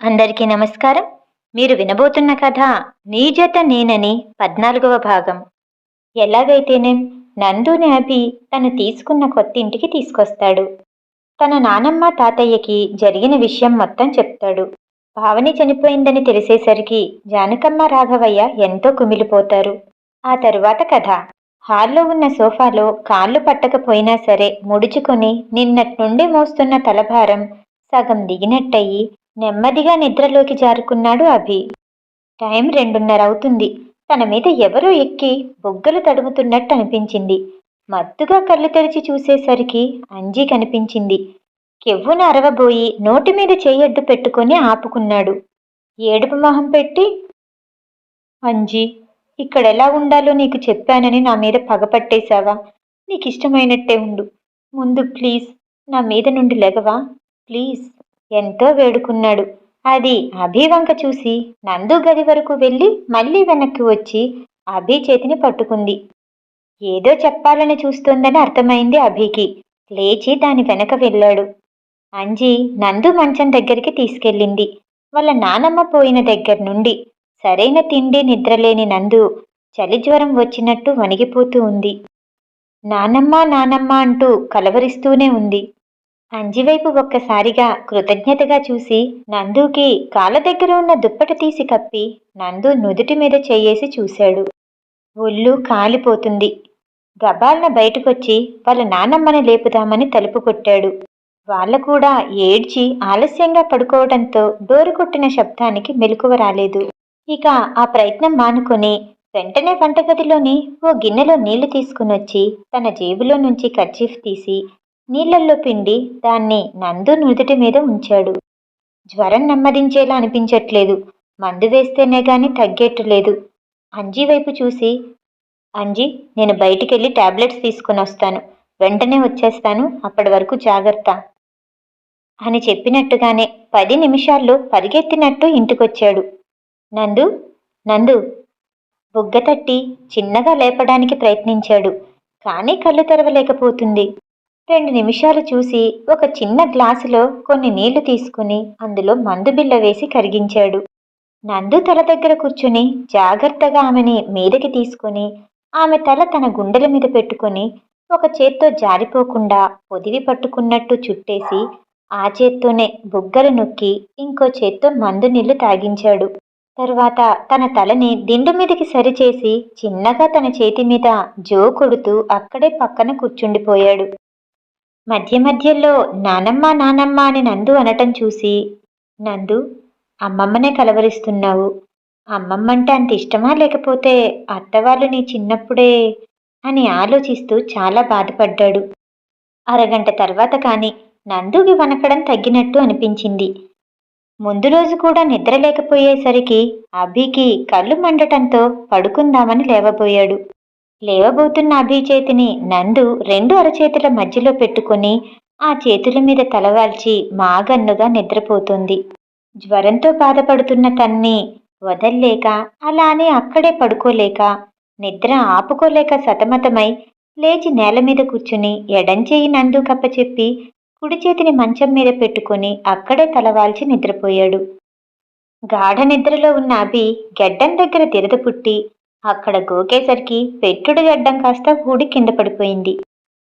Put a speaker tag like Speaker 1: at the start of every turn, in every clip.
Speaker 1: అందరికీ నమస్కారం. మీరు వినబోతున్న కథ నీ జత నేనని పద్నాలుగవ భాగం. ఎలాగైతేనేం నందుని అభి తను తీసుకున్న కొత్తింటికి తీసుకొస్తాడు. తన నానమ్మ తాతయ్యకి జరిగిన విషయం మొత్తం చెప్తాడు. భావని చనిపోయిందని తెలిసేసరికి జానకమ్మ రాఘవయ్య ఎంతో కుమిలిపోతారు. ఆ తరువాత కథ. హాల్లో ఉన్న సోఫాలో కాళ్ళు పట్టకపోయినా సరే ముడుచుకొని నిన్నటి నుండి మోస్తున్న తలభారం సగం దిగినట్టయి నెమ్మదిగా నిద్రలోకి జారుకున్నాడు అభి. టైం రెండున్నర అవుతుంది తన మీద ఎవరో ఎక్కి బొగ్గలు తడుముతున్నట్టు అనిపించింది. మత్తుగా కళ్ళు తెరిచి చూసేసరికి అంజీ కనిపించింది. కెవ్వున అరవబోయి నోటి మీద చేయడ్డు పెట్టుకొని ఆపుకున్నాడు. ఏడుపు మొహం పెట్టి అంజీ ఇక్కడ ఎలా ఉండాలో నీకు చెప్పానని నా మీద పగపట్టేశావా నీకు ఇష్టమైనట్టే ఉండు. ముందు ప్లీజ్ నా మీద నుండి లెగవా ప్లీజ్. ఎంతో వేడుకున్నాడు. అది అభి వంక చూసి నందు గది వరకు వెళ్ళి మళ్ళీ వెనక్కి వచ్చి అభి చేతిని పట్టుకుంది. ఏదో చెప్పాలని చూస్తోందని అర్థమైంది అభికి. లేచి దాని వెనక వెళ్ళాడు. అంజీ నందు మంచం దగ్గరికి తీసుకెళ్ళింది. వాళ్ళ నానమ్మ పోయిన దగ్గర నుండి సరైన తిండి నిద్రలేని నందు చలి జ్వరం వచ్చినట్టు వణిగిపోతూ ఉంది. నానమ్మ నానమ్మ అంటూ కలవరిస్తూనే ఉంది. అంజివైపు ఒక్కసారిగా కృతజ్ఞతగా చూసి నందుకి కాళ్ళ దగ్గర ఉన్న దుప్పటి తీసి కప్పి నందు నుదుటి మీద చేయేసి చూశాడు. ఒళ్ళు కాలిపోతుంది. గబాల్న బయటకొచ్చి వాళ్ళ నానమ్మని లేపుదామని తలుపు కొట్టాడు. వాళ్ళ కూడా ఏడ్చి ఆలస్యంగా పడుకోవడంతో డోరు కొట్టిన శబ్దానికి మెలకువ రాలేదు. ఇక ఆ ప్రయత్నం మానుకొని వెంటనే వంటగదిలోని ఓ గిన్నెలో నీళ్ళు తీసుకునొచ్చి తన జేబులో నుంచి కర్చీఫ్ తీసి నీళ్ళల్లో పిండి దాన్ని నందు నుదుటి మీద ఉంచాడు. జ్వరం నెమ్మదించేలా అనిపించట్లేదు. మందు వేస్తేనే గాని తగ్గేట్టు లేదు అంజీ వైపు చూసి అంజీ నేను బయటికెళ్ళి టాబ్లెట్స్ తీసుకుని వస్తాను. వెంటనే వచ్చేస్తాను. అప్పటి వరకు జాగ్రత్త అని చెప్పినట్టుగానే పది నిమిషాల్లో పరిగెత్తినట్టు ఇంటికొచ్చాడు. నందు నందు బుగ్గ తట్టి చిన్నగా లేపడానికి ప్రయత్నించాడు. కానీ కళ్ళు తెరవలేకపోతుంది. రెండు నిమిషాలు చూసి ఒక చిన్న గ్లాసులో కొన్ని నీళ్ళు తీసుకుని అందులో మందు బిళ్ళ వేసి కరిగించాడు. నందు తల దగ్గర కూర్చుని జాగ్రత్తగా ఆమెని మీదకి తీసుకుని ఆమె తల తన గుండెల మీద పెట్టుకుని ఒక చేత్తో జారిపోకుండా పొదివి పట్టుకున్నట్టు చుట్టేసి ఆ చేత్తోనే బుగ్గలు నొక్కి ఇంకో చేత్తో మందు నీళ్ళు తాగించాడు. తరువాత తన తలని దిండు మీదకి సరిచేసి చిన్నగా తన చేతి మీద జో కొడుతూ అక్కడే పక్కన కూర్చుండిపోయాడు. మధ్య మధ్యలో నానమ్మ నానమ్మ అని నందు అనటం చూసి నందు అమ్మమ్మనే కలవరిస్తున్నావు. అమ్మమ్మ అంటే అంత ఇష్టమా లేకపోతే అత్తవాళ్ళు నీ చిన్నప్పుడే అని ఆలోచిస్తూ చాలా బాధపడ్డాడు. అరగంట తర్వాత కానీ నందుకి వనకడం తగ్గినట్టు అనిపించింది. ముందు రోజు కూడా నిద్ర లేకపోయేసరికి అభికి కళ్ళు మండటంతో పడుకుందామని లేవబోయాడు. లేవబోతున్న అభి చేతిని నందు రెండు అరచేతుల మధ్యలో పెట్టుకుని ఆ చేతుల మీద తలవాల్చి మాగన్నుగా నిద్రపోతుంది. జ్వరంతో బాధపడుతున్న తన్ని వదల్లేక అలానే అక్కడే పడుకోలేక నిద్ర ఆపుకోలేక సతమతమై లేచి నేల మీద కూర్చుని ఎడంచేయి నందు కప్పచెప్పి కుడి చేతిని మంచం మీద పెట్టుకుని అక్కడే తలవాల్చి నిద్రపోయాడు. గాఢ నిద్రలో ఉన్న అభి గెడ్డం దగ్గర దిరద పుట్టి అక్కడ గోకేసరికి పెట్టుడు గడ్డం కాస్త ఊడి కింద పడిపోయింది.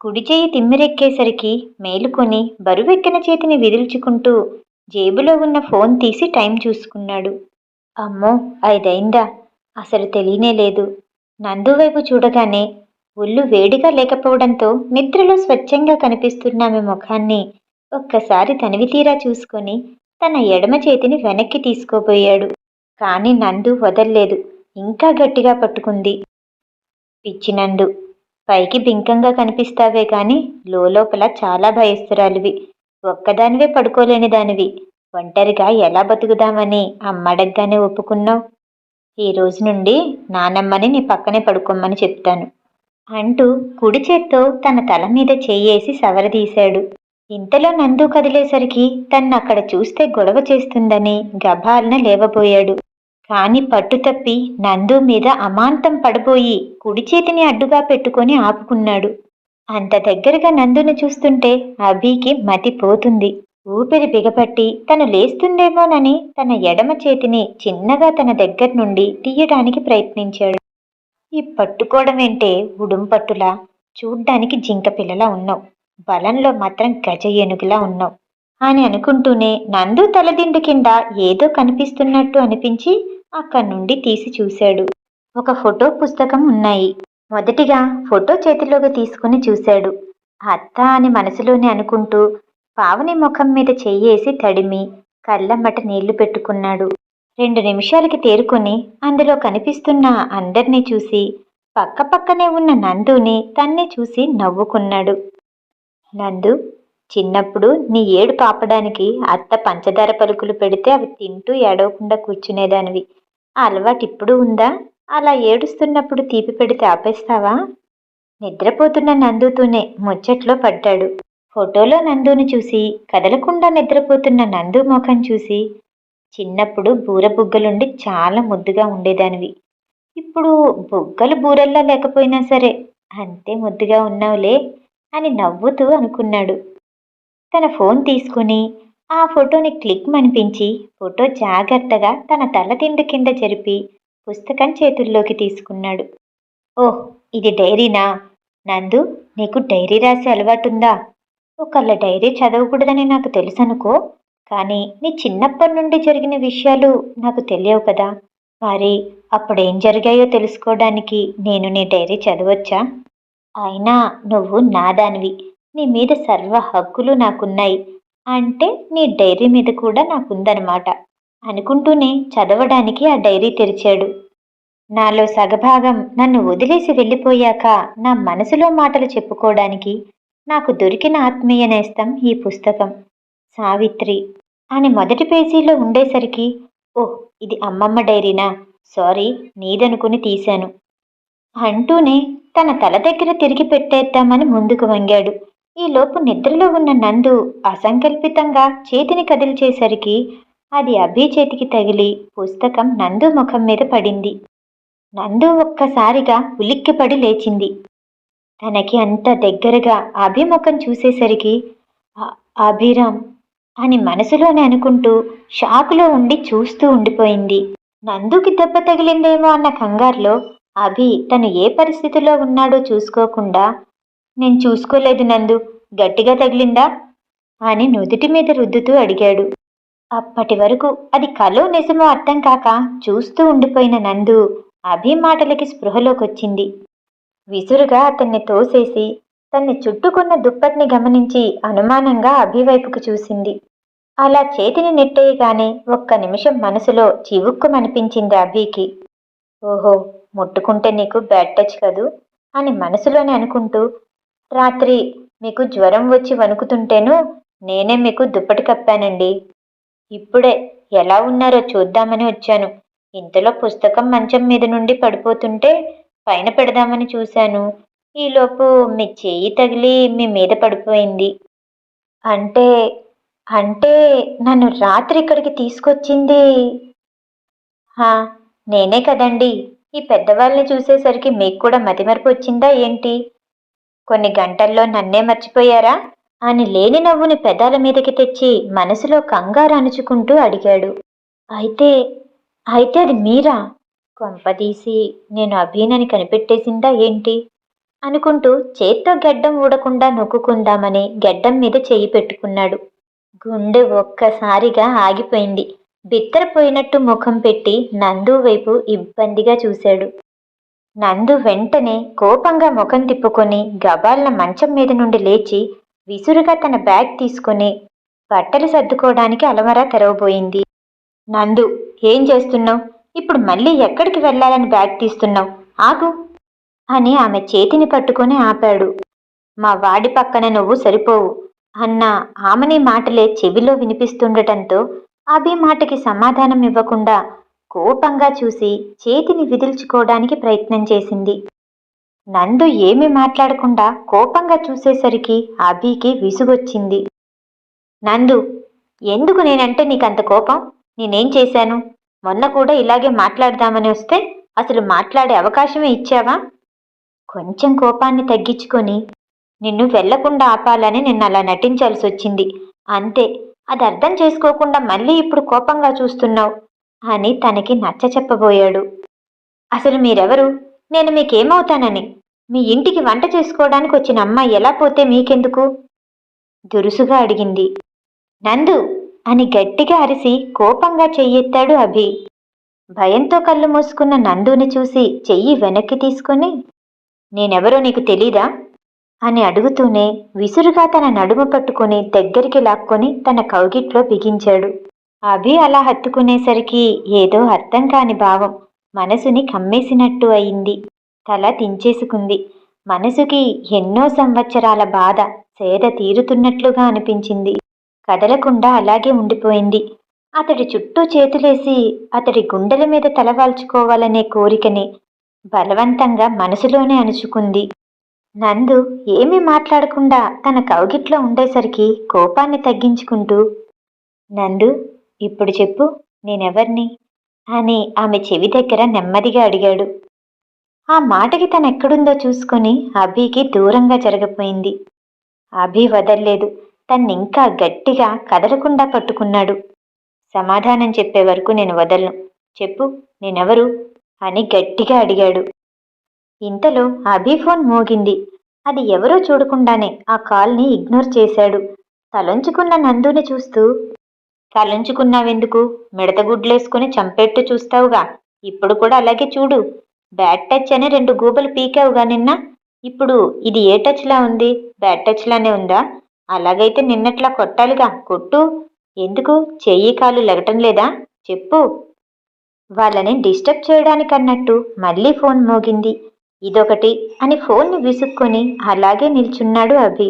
Speaker 1: కుడి చేయి తిమ్మిరెక్కేసరికి మేలుకొని బరువెక్కిన చేతిని విదిల్చుకుంటూ జేబులో ఉన్న ఫోన్ తీసి టైం చూసుకున్నాడు. అమ్మో ఐదైందా అసలు తెలియనే లేదు. నందు వైపు చూడగానే ఒళ్ళు వేడిగా లేకపోవడంతో నిద్రలో స్వచ్ఛంగా కనిపిస్తున్నామె ముఖాన్ని ఒక్కసారి తనివి తీరా చూసుకొని తన ఎడమ చేతిని వెనక్కి తీసుకోబోయాడు. కానీ నందు వదల్లేదు. ఇంకా గట్టిగా పట్టుకుంది. పిచ్చినందు పైకి బింకంగా కనిపిస్తావే కాని లోపల చాలా భయస్తురాలివి ఒక్కదానివే పడుకోలేని దానివి. ఒంటరిగా ఎలా బతుకుదామని అమ్మడగ్గానే ఒప్పుకున్నావు? ఈ రోజు నుండి నానమ్మని నీ పక్కనే పడుకోమని చెప్తాను. అంటూ కుడి చేత్తో తన తల మీద చేయేసి సవరదీశాడు ఇంతలో నందు కదిలేసరికి తన్ను అక్కడ చూస్తే గొడవ చేస్తుందని గభాలన లేవబోయాడు. కాని పట్టుతప్పి నందు మీద అమాంతం పడబోయి కుడి చేతిని అడ్డుగా పెట్టుకొని ఆపుకున్నాడు. అంత దగ్గరగా నందును చూస్తుంటే అభికి మతి పోతుంది. ఊపిరి బిగపట్టి తను లేస్తుందేమోనని తన ఎడమ చేతిని చిన్నగా తన దగ్గర నుండి తీయడానికి ప్రయత్నించాడు. ఈ పట్టుకోవడమేంటే ఉడుం పట్టులా చూడ్డానికి జింక పిల్లలా ఉన్నావు. బలంలో మాత్రం గజ ఏనుగులా ఉన్నావు. అని అనుకుంటూనే నందు తలదిండు కింద ఏదో కనిపిస్తున్నట్టు అనిపించి అక్కడి నుండి తీసి చూశాడు. ఒక ఫోటో పుస్తకం ఉన్నాయి. మొదటిగా ఫోటో చేతిలోకి తీసుకుని చూశాడు. అత్త అని మనసులోనే అనుకుంటూ పావని ముఖం మీద చెయ్యేసి తడిమి కళ్ళమ్మట నీళ్ళు పెట్టుకున్నాడు. రెండు నిమిషాలకి తేరుకొని అందులో కనిపిస్తున్న అందర్నీ చూసి పక్కపక్కనే ఉన్న నందుని తన్నే చూసి నవ్వుకున్నాడు. నందు చిన్నప్పుడు నీ ఏడు పాపడానికి అత్త పంచదార పలుకులు పెడితే అవి తింటూ ఏడవకుండా కూర్చునేదానివి. ఆ అలవాటు ఇప్పుడు ఉందా? అలా ఏడుస్తున్నప్పుడు తీపి పెడితే ఆపేస్తావా? నిద్రపోతున్న నందుతూనే ముచ్చట్లో పడ్డాడు. ఫోటోలో నందుని చూసి కదలకుండా నిద్రపోతున్న నందు ముఖం చూసి చిన్నప్పుడు బూర బుగ్గలుండి చాలా ముద్దుగా ఉండేదానివి. ఇప్పుడు బుగ్గలు బూరల్లా లేకపోయినా సరే అంతే ముద్దుగా ఉన్నావులే అని నవ్వుతూ అనుకున్నాడు. తన ఫోన్ తీసుకుని ఆ ఫోటోని క్లిక్ అనిపించి ఫోటో జాగ్రత్తగా తన తలదిండు కింద జరిపి పుస్తకం చేతుల్లోకి తీసుకున్నాడు. ఓహ్ ఇది డైరీనా? నందు నీకు డైరీ రాసే అలవాటుందా? ఒకళ్ళ డైరీ చదవకూడదని నాకు తెలుసనుకో కానీ నీ చిన్నప్పటి నుండి జరిగిన విషయాలు నాకు తెలియవు కదా. మరి అప్పుడేం జరిగాయో తెలుసుకోవడానికి నేను నీ డైరీ చదవచ్చా? అయినా నువ్వు నాదానివి. నీ మీద సర్వ హక్కులు నాకున్నాయి. అంటే నీ డైరీ మీద కూడా నాకుందనమాట అనుకుంటూనే చదవడానికి ఆ డైరీ తెరిచాడు. నాలో సగభాగం నన్ను వదిలేసి వెళ్ళిపోయాక నా మనసులో మాటలు చెప్పుకోవడానికి నాకు దొరికిన ఆత్మీయ నేస్తం ఈ పుస్తకం. సావిత్రి! అని మొదటి పేజీలో ఉండేసరికి ఓహ్ ఇది అమ్మమ్మ డైరీనా? సారీ నీదనుకుని తీశాను. అంటూనే తన తల దగ్గర తిరిగి పెట్టేద్దామని ముందుకు వంగాడు. ఈలోపు నిద్రలో ఉన్న నందు అసంకల్పితంగా చేతిని కదిల్చేసరికి అది అభి చేతికి తగిలి పుస్తకం నందు ముఖం మీద పడింది. నందు ఒక్కసారిగా ఉలిక్కిపడి లేచింది. తనకి అంత దగ్గరగా అభిముఖం చూసేసరికి అభిరామ్ అని మనసులోనే అనుకుంటూ షాకులో ఉండి చూస్తూ ఉండిపోయింది. నందుకి దెబ్బ తగిలిందేమో అన్న కంగారులో అభి తను ఏ పరిస్థితిలో ఉన్నాడో చూసుకోకుండా నేను చూసుకోలేదు నందు గట్టిగా తగిలిందా? అని నుదుటి మీద రుద్దుతూ అడిగాడు. అప్పటి వరకు అది కలో నిజమో అర్థం కాక చూస్తూ ఉండిపోయిన నందు అభి మాటలకి స్పృహలోకొచ్చింది. విసురుగా అతన్ని తోసేసి తన్ని చుట్టుకున్న దుప్పట్ని గమనించి అనుమానంగా అభివైపుకు చూసింది. అలా చేతిని నెట్టేయగానే ఒక్క నిమిషం మనసులో చివుక్కుమనిపించింది అభికి. ఓహో ముట్టుకుంటే నీకు బ్యాడ్ టచ్ కదూ? అని మనసులోనే అనుకుంటూ రాత్రి మీకు జ్వరం వచ్చి వణుకుతుంటేను నేనే మీకు దుప్పటి కప్పానండి. ఇప్పుడే ఎలా ఉన్నారో చూద్దామని వచ్చాను. ఇంతలో పుస్తకం మంచం మీద నుండి పడిపోతుంటే పైన పెడదామని చూశాను. ఈలోపు మీ చేయి తగిలి మీ మీద పడిపోయింది. అంటే అంటే నన్ను రాత్రి ఇక్కడికి తీసుకొచ్చింది? నేనే కదండి. ఈ పెద్దవాళ్ళని చూసేసరికి మీకు కూడా మతిమరపు వచ్చిందా ఏంటి? కొన్ని గంటల్లో నన్నే మర్చిపోయారా? అని లేని నవ్వుని పెదాల మీదకి తెచ్చి మనసులో కంగారు అణుచుకుంటూ అడిగాడు. అయితే అయితే అది మీరా? కొంపదీసి నేను అభినని కనిపెట్టేసిందా ఏంటి? అనుకుంటూ చేత్తో గెడ్డం ఊడకుండా నొక్కుకుందామని గెడ్డం మీద చేయి పెట్టుకున్నాడు. గుండె ఒక్కసారిగా ఆగిపోయింది. బిత్తరపోయినట్టు ముఖం పెట్టి నందు వైపు ఇబ్బందిగా చూశాడు. నందు వెంటనే కోపంగా ముఖం తిప్పుకొని గబాలన మంచం మీద నుండి లేచి విసురుగా తన బ్యాగ్ తీసుకొని బట్టలు సర్దుకోవడానికి అలమరా తెరవబోయింది. నందు ఏం చేస్తున్నావు? ఇప్పుడు మళ్ళీ ఎక్కడికి వెళ్ళాలని బ్యాగ్ తీస్తున్నావు? ఆగు! అని ఆమె చేతిని పట్టుకొని ఆపాడు. మా వాడి పక్కన నువ్వు సరిపోవు. అన్న ఆమెని మాటలే చెవిలో వినిపిస్తుండటంతో అభి మాటకి సమాధానం ఇవ్వకుండా కోపంగా చూసి చేతిని విదిల్చుకోవడానికి ప్రయత్నం చేసింది. నందు ఏమీ మాట్లాడకుండా కోపంగా చూసేసరికి అభికి విసుగొచ్చింది. నందు ఎందుకు నేనంటే నీకంత కోపం? నేనేం చేశాను? మొన్న కూడా ఇలాగే మాట్లాడదామని వస్తే అసలు మాట్లాడే అవకాశమే ఇచ్చావా? కొంచెం కోపాన్ని తగ్గించుకొని నిన్ను వెళ్ళకుండా ఆపాలని నిన్ను అలా నటించాల్సి వచ్చింది అంతే అది అర్థం చేసుకోకుండా మళ్ళీ ఇప్పుడు కోపంగా చూస్తున్నావు. అని తనకి నచ్చ చెప్పబోయాడు. అసలు మీరెవరు? నేను మీకేమవుతానని? మీ ఇంటికి వంట చేసుకోవడానికి వచ్చిన అమ్మాయి ఎలా పోతే మీకెందుకు? దురుసుగా అడిగింది. నందు! అని గట్టిగా అరిసి కోపంగా చెయ్యెత్తాడు అభి. భయంతో కళ్ళు మూసుకున్న నందుని చూసి చెయ్యి వెనక్కి తీసుకుని నేనెవరో నీకు తెలీదా? అని అడుగుతూనే విసురుగా తన నడుము పట్టుకుని దగ్గరికి లాక్కొని తన కౌగిట్లో బిగించాడు. అభి అలా హత్తుకునేసరికి ఏదో అర్థం కాని భావం మనసుని కమ్మేసినట్టు అయింది. తల దించేసుకుంది మనసుకి ఎన్నో సంవత్సరాల బాధ సేద తీరుతున్నట్లుగా అనిపించింది. కదలకుండా అలాగే ఉండిపోయింది. అతడి చుట్టూ చేతులేసి అతడి గుండెల మీద తలవాల్చుకోవాలనే కోరికని బలవంతంగా మనసులోనే అణుచుకుంది. నందు ఏమీ మాట్లాడకుండా తన కౌగిట్లో ఉండేసరికి కోపాన్ని తగ్గించుకుంటూ నందు ఇప్పుడు చెప్పు నేనెవర్ని? అని ఆమె చెవి దగ్గర నెమ్మదిగా అడిగాడు. ఆ మాటకి తనెక్కడుందో చూసుకొని అభికి దూరంగా జరగపోయింది. అభి వదల్లేదు. తన్నింకా గట్టిగా కదలకుండా పట్టుకున్నాడు. సమాధానం చెప్పే వరకు నేను వదలను. చెప్పు నేనెవరు? అని గట్టిగా అడిగాడు. ఇంతలో అభి ఫోన్ మోగింది. అది ఎవరో చూడకుండానే ఆ కాల్ని ఇగ్నోర్ చేశాడు. తలంచుకున్న నందుని చూస్తూ తలంచుకున్నావెందుకు? మిడత గుడ్లేసుకుని చంపేట్టు చూస్తావుగా. ఇప్పుడు కూడా అలాగే చూడు. బ్యాడ్ టచ్ అని రెండు గూబలు పీకావుగా నిన్న. ఇప్పుడు ఇది ఏ టచ్లా ఉంది? బ్యాడ్ టచ్లానే ఉందా? అలాగైతే నిన్నట్లా కొట్టాలిగా. కొట్టు. ఎందుకు? చెయ్యి కాలు లెగటం లేదా? చెప్పు. వాళ్ళని డిస్టర్బ్ చేయడానికన్నట్టు మళ్ళీ ఫోన్ మోగింది. ఇదొకటి అని ఫోన్ను విసుక్కొని అలాగే నిల్చున్నాడు అభి.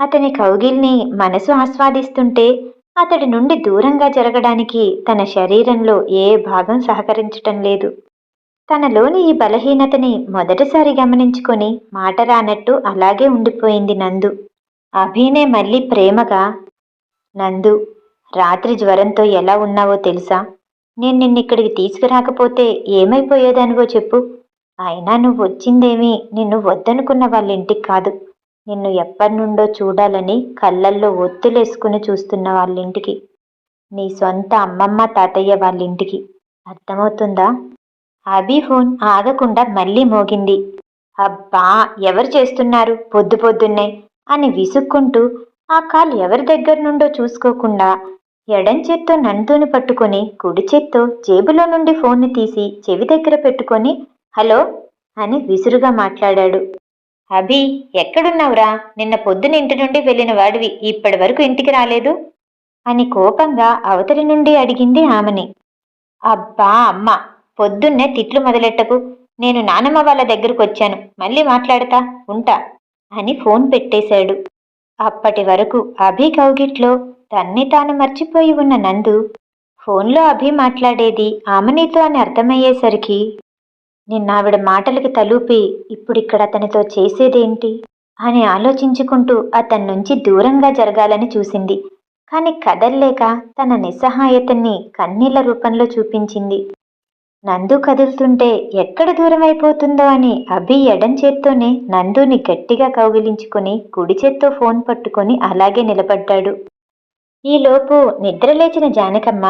Speaker 1: అతని కౌగిల్ని మనసు ఆస్వాదిస్తుంటే అతడి నుండి దూరంగా జరగడానికి తన శరీరంలో ఏ భాగం సహకరించటం లేదు. తనలోని ఈ బలహీనతని మొదటిసారి గమనించుకొని మాట రానట్టు అలాగే ఉండిపోయింది నందు. అభినే మళ్ళీ ప్రేమగా నందు రాత్రి జ్వరంతో ఎలా ఉన్నావో తెలుసా? నేను నిన్నిక్కడికి తీసుకురాకపోతే ఏమైపోయేదానివో చెప్పు. అయినా నువ్వు వచ్చిందేమీ నిన్ను వద్దనుకున్న వాళ్ళ ఇంటికి కాదు. నిన్ను ఎప్పటి నుండో చూడాలని కళ్ళల్లో ఒత్తులేసుకుని చూస్తున్న వాళ్ళ ఇంటికి నీ సొంత అమ్మమ్మ తాతయ్య వాళ్ళ ఇంటికి అర్థమవుతుందా? అభి ఫోన్ ఆగకుండా మళ్ళీ మోగింది. అబ్బా ఎవరు చేస్తున్నారు? పొద్దు పొద్దున్నే అని విసుక్కుంటూ ఆ కాల్ ఎవరి దగ్గర నుండో చూసుకోకుండా ఎడం చేత్తో నందుని పట్టుకొని కుడి చేత్తో జేబులో నుండి ఫోన్ని తీసి చెవి దగ్గర పెట్టుకొని హలో అని విసురుగా మాట్లాడాడు. అభి ఎక్కడున్నావురా? నిన్న పొద్దున ఇంటి నుండి వెళ్ళిన వాడివి ఇప్పటి వరకు ఇంటికి రాలేదు? అని కోపంగా అవతలి నుండి అడిగింది ఆమెని. అబ్బా అమ్మ పొద్దున్నే తిట్లు మొదలెట్టకు. నేను నానమ్మ వాళ్ళ దగ్గరకు వచ్చాను. మళ్ళీ మాట్లాడతా ఉంటా అని ఫోన్ పెట్టేశాడు. అప్పటి వరకు అభి కౌగిట్లో తన్ని తాను మర్చిపోయి ఉన్న నందు ఫోన్లో అభి మాట్లాడేది ఆమెనితో అని అర్థమయ్యేసరికి నిన్నావిడ మాటలకి తలూపి ఇప్పుడిక్కడ అతనితో చేసేదేంటి అని ఆలోచించుకుంటూ అతని నుంచి దూరంగా జరగాలని చూసింది. కాని కదల్లేక తన నిస్సహాయతని కన్నీళ్ళ రూపంలో చూపించింది. నందు కదులుతుంటే ఎక్కడ దూరం అయిపోతుందో అని అభి ఎడం చేత్తోనే నందుని గట్టిగా కౌగిలించుకుని కుడి చేత్తో ఫోన్ పట్టుకొని అలాగే నిలబడ్డాడు. ఈలోపు నిద్రలేచిన జానకమ్మ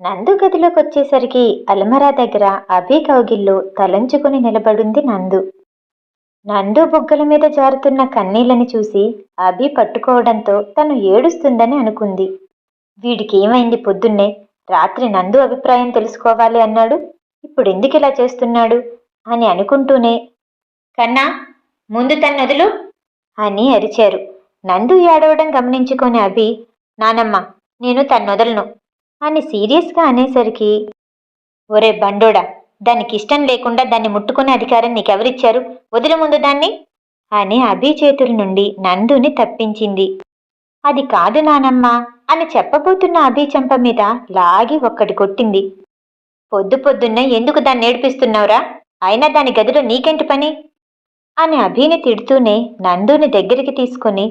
Speaker 1: నందు గదిలోకి వచ్చేసరికి అలమరా దగ్గర అభి కౌగిల్లో తలంచుకుని నిలబడింది నందు. నందు బుగ్గల మీద జారుతున్న కన్నీళ్ళని చూసి అభి పట్టుకోవడంతో తను ఏడుస్తుందని అనుకుంది. వీడికి ఏమైంది పొద్దున్నే? రాత్రి నందు అభిప్రాయం తెలుసుకోవాలి అన్నాడు. ఇప్పుడు ఎందుకు ఇలా చేస్తున్నాడు? అని అనుకుంటూనే కన్నా ముందు తన్ను వదులు అని అరిచారు. నందు ఏడవడం గమనించుకొని అభి నానమ్మ నేను తన్నొదలను అని సీరియస్గా అనేసరికి ఒరే బండోడా దానికి ఇష్టం లేకుండా దాన్ని ముట్టుకునే అధికారం నీకెవరిచ్చారు? వదిలి ముందు దాన్ని అని అభి చేతుల నుండి నందుని తప్పించింది. అది కాదు నానమ్మ అని చెప్పబోతున్న అభి చెంప మీద లాగి ఒక్కటి కొట్టింది. పొద్దు పొద్దున్నే ఎందుకు దాన్ని ఏడిపిస్తున్నావురా? అయినా దాని గదిలో నీకేంటి పని? అని అభిని తిడుతూనే నందుని దగ్గరికి తీసుకుని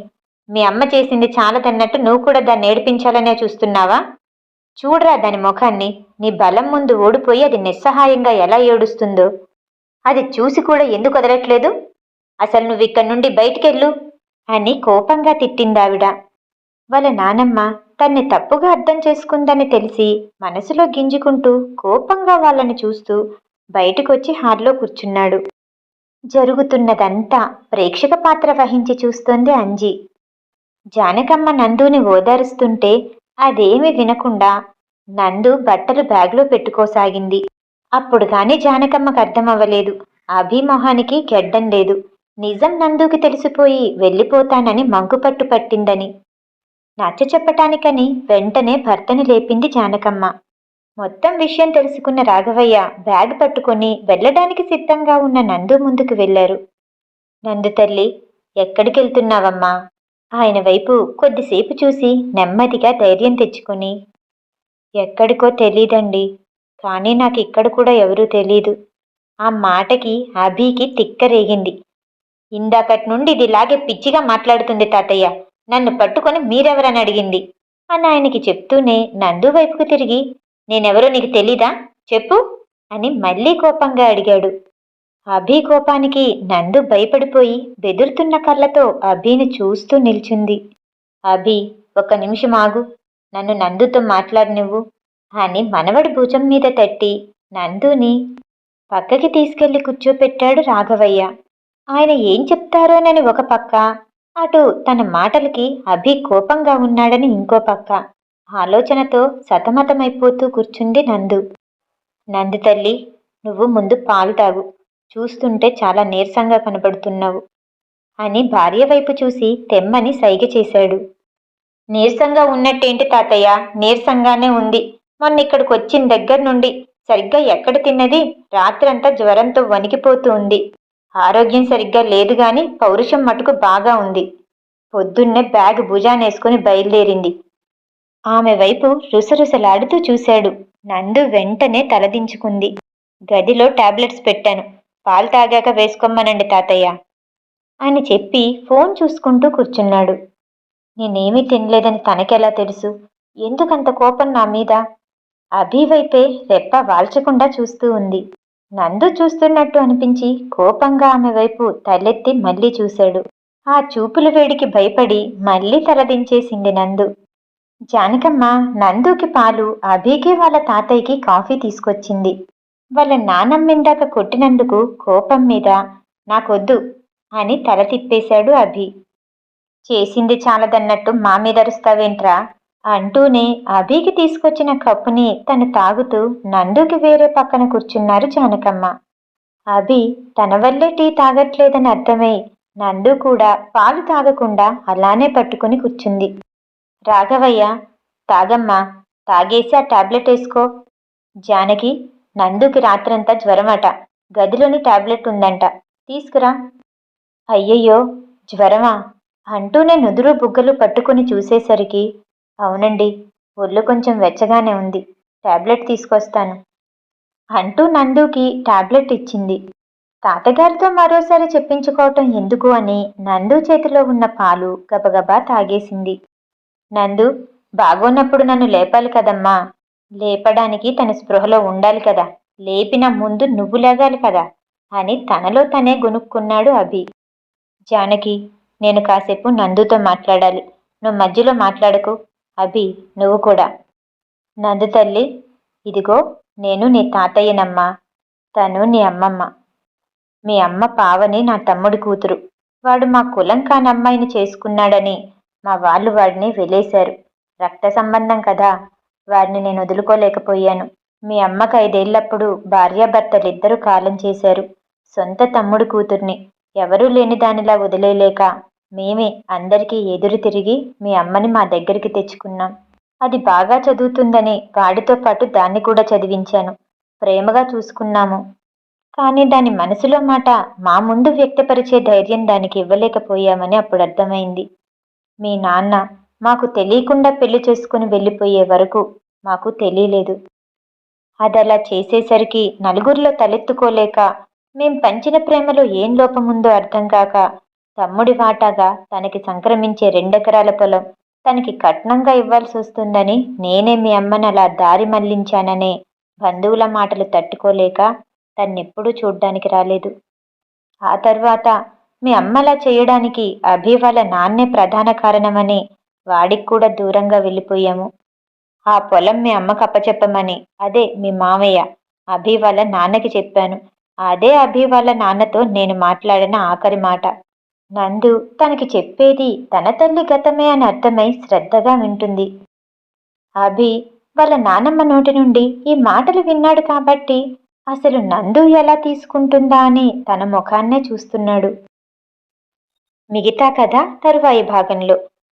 Speaker 1: మీ అమ్మ చేసింది చాలదన్నట్టు నువ్వు కూడా దాన్ని ఏడిపించాలనే చూస్తున్నావా? చూడరా దాని ముఖాన్ని. నీ బలం ముందు ఓడిపోయి అది నిస్సహాయంగా ఎలా ఏడుస్తుందో. అది చూసి కూడా ఎందుకు వదలట్లేదు? అసలు నువ్వు ఇక్కడి నుండి బయటికెళ్ళు అని కోపంగా తిట్టిందావిడ. వాళ్ళ నానమ్మ తన్ని తప్పుగా అర్థం చేసుకుందని తెలిసి మనసులో గింజుకుంటూ కోపంగా వాళ్ళని చూస్తూ బయటకొచ్చి హాల్లో కూర్చున్నాడు. జరుగుతున్నదంతా ప్రేక్షక పాత్ర వహించి చూస్తోంది అంజి. జానకమ్మ నందుని ఓదారుస్తుంటే అదేమి వినకుండా నందు బట్టలు బ్యాగ్లో పెట్టుకోసాగింది. అప్పుడు గాని జానకమ్మకు అర్థమవ్వలేదు. అభిమోహానికి గెడ్డం లేదు. నిజం నందుకి తెలిసిపోయి వెళ్ళిపోతానని మంకుపట్టు పట్టిందని. నచ్చ చెప్పటానికని వెంటనే భర్తని లేపింది జానకమ్మ. మొత్తం విషయం తెలుసుకున్న రాఘవయ్య బ్యాగ్ పట్టుకొని వెళ్ళడానికి సిద్ధంగా ఉన్న నందు ముందుకు వెళ్ళారు. నందు తల్లి ఎక్కడికి వెళ్తున్నావమ్మా ఆయన వైపు కొద్దిసేపు చూసి నెమ్మదిగా ధైర్యం తెచ్చుకుని ఎక్కడికో తెలీదండి కానీ నాకు ఇక్కడ కూడా ఎవరూ తెలీదు. ఆ మాటకి అభికి తిక్కరేగింది. ఇందాకటి నుండి ఇదిలాగే పిచ్చిగా మాట్లాడుతుంది తాతయ్య నన్ను పట్టుకొని మీరెవరని అడిగింది? అని ఆయనకి చెప్తూనే నందు వైపుకు తిరిగి నేనెవరో నీకు తెలీదా? చెప్పు అని మళ్ళీ కోపంగా అడిగాడు. అభి కోపానికి నందు భయపడిపోయి బెదురుతున్న కళ్ళతో అభిని చూస్తూ నిల్చుంది. అభి ఒక నిమిషం ఆగు. నన్ను నందుతో మాట్లాడి నువ్వు. అని మనవడి భుజం మీద తట్టి నందుని పక్కకి తీసుకెళ్ళి కూర్చోపెట్టాడు రాఘవయ్య. ఆయన ఏం చెప్తారోనని ఒక పక్క అటు తన మాటలకి అభి కోపంగా ఉన్నాడని ఇంకో పక్క ఆలోచనతో సతమతమైపోతూ కూర్చుంది నందు. నందు తల్లి నువ్వు ముందు పాలు తాగు. చూస్తుంటే చాలా నీరసంగా కనపడుతున్నావు అని భార్య వైపు చూసి తెమ్మని సైగ చేశాడు. నీరసంగా ఉన్నట్టేంటి తాతయ్య? నీరసంగానే ఉంది. మొన్న ఇక్కడికి వచ్చిన దగ్గర నుండి సరిగ్గా ఎక్కడ తిన్నది? రాత్రంతా జ్వరంతో వణికిపోతూ ఉంది. ఆరోగ్యం సరిగ్గా లేదు గాని పౌరుషం మటుకు బాగా ఉంది. పొద్దున్నే బ్యాగ్ భుజానేసుకుని బయలుదేరింది. ఆమె వైపు రుసరుసలాడుతూ చూశాడు. నందు వెంటనే తలదించుకుంది. గదిలో టాబ్లెట్స్ పెట్టాను. పాలు తాగాక వేసుకోమ్మనండి తాతయ్య అని చెప్పి ఫోన్ చూసుకుంటూ కూర్చున్నాడు. నేనేమీ తినలేదని తనకెలా తెలుసు? ఎందుకంత కోపం నా మీద? అభివైపే రెప్ప వాల్చకుండా చూస్తూ ఉంది. నందు చూస్తున్నట్టు అనిపించి కోపంగా ఆమె వైపు తలెత్తి మళ్ళీ చూశాడు. ఆ చూపుల వేడికి భయపడి మళ్ళీ తలదించేసింది నందు. జానకమ్మ నందుకి పాలు అభికి వాళ్ళ తాతయ్యకి కాఫీ తీసుకొచ్చింది. వాళ్ళ నానమ్మిందాక కొట్టినందుకు కోపం మీద నాకొద్దు అని తల తిప్పేశాడు అభి. చేసింది చాలదన్నట్టు మా మీద అరుస్తావేంట్రా? అంటూనే అభికి తీసుకొచ్చిన కప్పుని తను తాగుతూ నందుకి వేరే పక్కన కూర్చున్నారు జానకమ్మ. అభి తన వల్లే టీ తాగట్లేదని అర్థమై నందు కూడా పాలు తాగకుండా అలానే పట్టుకుని కూర్చుంది. రాఘవయ్య తాగమ్మా తాగేసి ఆ టాబ్లెట్ వేసుకో. జానకి నందుకి రాత్రంతా జ్వరమట. గదిలోని టాబ్లెట్ ఉందంట. తీసుకురా. అయ్యయ్యో జ్వరమా? అంటూనే నుదురు బుగ్గలు పట్టుకుని చూసేసరికి అవునండి ఒళ్ళు కొంచెం వెచ్చగానే ఉంది. టాబ్లెట్ తీసుకొస్తాను. అంటూ నందుకి టాబ్లెట్ ఇచ్చింది. తాతగారితో మరోసారి చెప్పించుకోవటం ఎందుకు అని నందు చేతిలో ఉన్న పాలు గబగబా తాగేసింది. నందు బాగోనప్పుడు నన్ను లేపాలి కదమ్మా. లేపడానికి తన స్పృహలో ఉండాలి కదా. లేపిన ముందు నువ్వు లేగాలి కదా అని తనలో తనే గొనుక్కున్నాడు అభి. జానకి నేను కాసేపు నందుతో మాట్లాడాలి. నువ్వు మధ్యలో మాట్లాడకు. అభి నువ్వు కూడా. నందు తల్లి ఇదిగో నేను నీ తాతయ్యనమ్మా. తను నీ అమ్మమ్మ. మీ అమ్మ పావని నా తమ్ముడి కూతురు. వాడు మా కులం కాని అమ్మాయిని చేసుకున్నాడని మా వాళ్ళు వాడిని వెలేశారు. రక్త సంబంధం కదా. వాడిని నేను వదులుకోలేకపోయాను. మీ అమ్మకు ఐదేళ్ళప్పుడు భార్యాభర్తలిద్దరూ కాలం చేశారు. సొంత తమ్ముడు కూతుర్ని. ఎవరూ లేని దానిలా వదిలేయలేక మేమే అందరికీ ఎదురు తిరిగి మీ అమ్మని మా దగ్గరికి తెచ్చుకున్నాం. అది బాగా చదువుతుందని వాడితో పాటు దాన్ని కూడా చదివించాను. ప్రేమగా చూసుకున్నాము. కానీ దాని మనసులో మాట మా ముందు వ్యక్తపరిచే ధైర్యం దానికి ఇవ్వలేకపోయామని అప్పుడు అర్థమైంది. మీ నాన్న మాకు తెలియకుండా పెళ్ళి చేసుకుని వెళ్ళిపోయే వరకు మాకు తెలియలేదు. అదలా చేసేసరికి నలుగురిలో తలెత్తుకోలేక మేం పంచిన ప్రేమలో ఏం లోపముందో అర్థం కాక తమ్ముడి వాటాగా తనకి సంక్రమించే రెండెకరాల పొలం తనకి కట్నంగా ఇవ్వాల్సి వస్తుందని నేనే మీ అమ్మని అలా దారి మళ్ళించాననే బంధువుల మాటలు తట్టుకోలేక తన్నెప్పుడూ చూడ్డానికి రాలేదు. ఆ తర్వాత మీ అమ్మలా చేయడానికి అభి వాళ్ళ నాన్నే ప్రధాన కారణమని వాడికి కూడా దూరంగా వెళ్ళిపోయాము. ఆ పొలం మీ అమ్మకు అప్పచెప్పమని. అదే మీ మామయ్య. అభి వాళ్ళ నాన్నకి చెప్పాను. అదే అభి వాళ్ళ నాన్నతో నేను మాట్లాడిన ఆఖరి మాట. నందు తనకి చెప్పేది తన తల్లి గతమే అని అర్థమై శ్రద్ధగా వింటుంది. అభి వాళ్ళ నానమ్మ నోటి నుండి ఈ మాటలు విన్నాడు కాబట్టి అసలు నందు ఎలా తీసుకుంటుందా అని తన ముఖాన్నే చూస్తున్నాడు. మిగతా కథ తరువాయి భాగంలో.